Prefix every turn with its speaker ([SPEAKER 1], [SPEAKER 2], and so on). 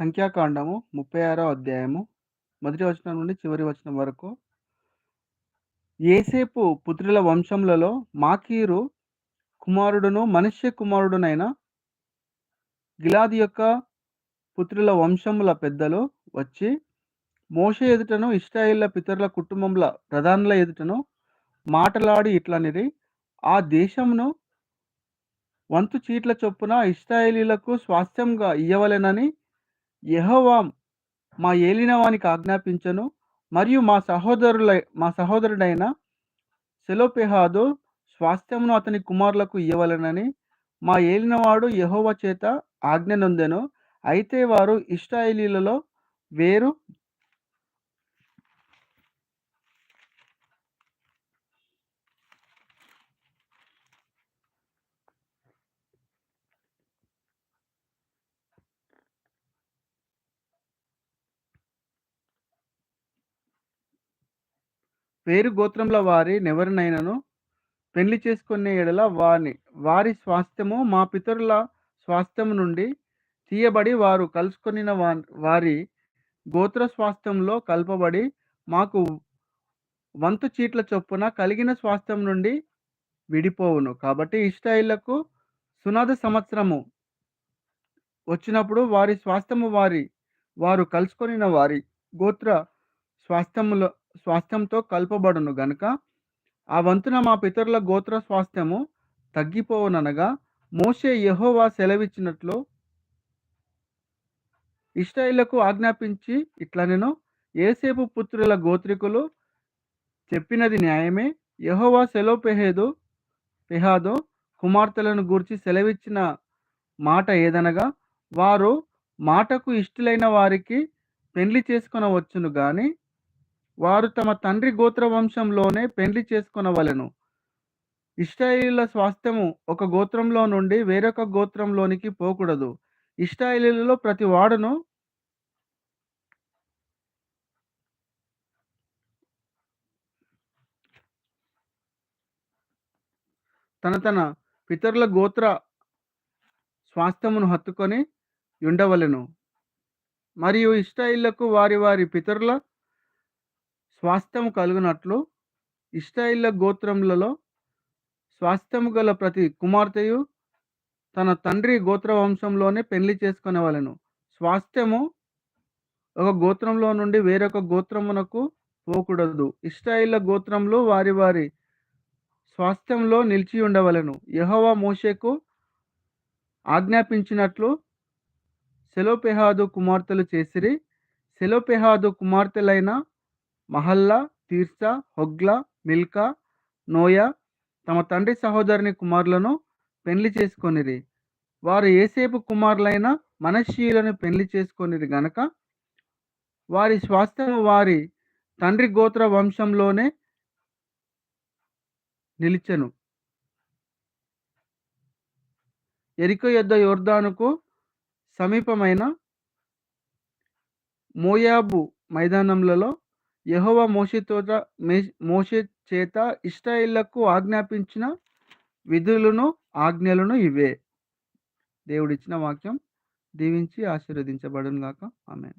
[SPEAKER 1] సంఖ్యాకాండము 36 అధ్యాయము మొదటి వచనం నుండి చివరి వచనం వరకు. ఏసేపు పుత్రుల వంశములలో మాకీరు కుమారుడును మనుష్య కుమారుడునైన గిలాది యొక్క పుత్రుల వంశముల పెద్దలు వచ్చి మోష ఎదుటను ఇశ్రాయేళ్ళ పితరుల కుటుంబముల ప్రధానుల ఎదుటను మాటలాడి ఇట్లనిరి ఆ దేశమును వంతు చీట్ల చొప్పున ఇష్టాయిలీలకు స్వాస్థ్యంగా ఇయ్యవలెనని యహోవాం మా ఏలినవానికి ఆజ్ఞాపించెను మరియు మా సహోదరుల మా సహోదరుడైన సెలోపెహాదు స్వాస్థ్యమును అతని కుమారులకు ఇవ్వవలనని మా ఏలినవాడు యహోవ చేత ఆజ్ఞ నొందెను. అయితే వారు ఇష్టాయిలీలలో వేరు వేరు గోత్రముల వారి నెవరినైనను పెళ్ళి చేసుకునే ఎడల వాని వారి స్వాస్థ్యము మా పితరుల స్వాస్థ్యము నుండి తీయబడి వారు కలుసుకొనిన వారి గోత్ర స్వాస్థ్యంలో కలపబడి మాకు వంతు చీట్ల చొప్పున కలిగిన స్వాస్థ్యం నుండి విడిపోవును. కాబట్టి ఇష్టాయిలకు సునాద సంవత్సరము వచ్చినప్పుడు వారి స్వాస్థ్యము వారి వారు కలుసుకొనిన వారి గోత్ర స్వాస్థ్యములో స్వాస్థ్యంతో కలపబడును గనుక ఆ వంతున మా పితరుల గోత్ర స్వాస్థ్యము తగ్గిపోవుననగా మోషే యహోవా సెలవిచ్చినట్లు ఇష్టైలకు ఆజ్ఞాపించి ఇట్లా నేను ఏసేపు పుత్రుల గోత్రికులు చెప్పినది న్యాయమే. యెహోవా సెలోపెహేదు పెహాదు కుమార్తెలను గూర్చి సెలవిచ్చిన మాట ఏదనగా వారు మాటకు ఇష్టలైన వారికి పెండ్లి చేసుకొనవచ్చును కానీ వారు తమ తండ్రి గోత్ర వంశంలోనే పెండ్లి చేసుకొనవలెను. ఇష్టాయిల స్వాస్థ్యము ఒక గోత్రంలో నుండి వేరొక గోత్రంలోనికి పోకూడదు. ఇష్టాయిలలో ప్రతి వాడును తన తన పితరుల గోత్ర స్వాస్థ్యమును హత్తుకొని ఉండవలెను. మరియు ఇష్టాయిళ్ళకు వారి వారి పితరుల స్వాస్థ్యము కలుగునట్లు ఇశ్రాయిళ్ళ గోత్రములలో స్వాస్థ్యము గల ప్రతి కుమార్తెయు తన తండ్రి గోత్ర వంశంలోనే పెళ్ళి చేసుకునేవాళ్ళను. స్వాస్థ్యము ఒక గోత్రంలో నుండి వేరొక గోత్రమునకు పోకూడదు. ఇష్టాయిల గోత్రంలో వారి వారి స్వాస్థ్యంలో నిలిచి ఉండవలెను. యహోవా మోషేకు ఆజ్ఞాపించినట్లు సెలోపెహాదు కుమార్తెలు చేసిరి. Zelophehad కుమార్తెలైన Mahlah Tirzah Hoglah Milcah Noah తమ తండ్రి సహోదరుని కుమారులను పెళ్ళి చేసుకొనిరి. వారు ఏసేపు కుమారులైన మనషీయులను పెళ్ళి చేసుకొనిది గనక వారి స్వాస్థ్యము వారి తండ్రి గోత్ర వంశంలోనే నిలిచెను. ఎరికో యొద్ద యోర్దానుకు సమీపమైన మోయాబు మైదానంలలో యెహోవా మోషేతో మోషే చేత ఇష్టాయిళ్ళకు ఆజ్ఞాపించిన విధులను ఆజ్ఞలను ఇవే. దేవుడిచ్చిన వాక్యం దీవించి ఆశీర్వదించబడును గాక ఆమె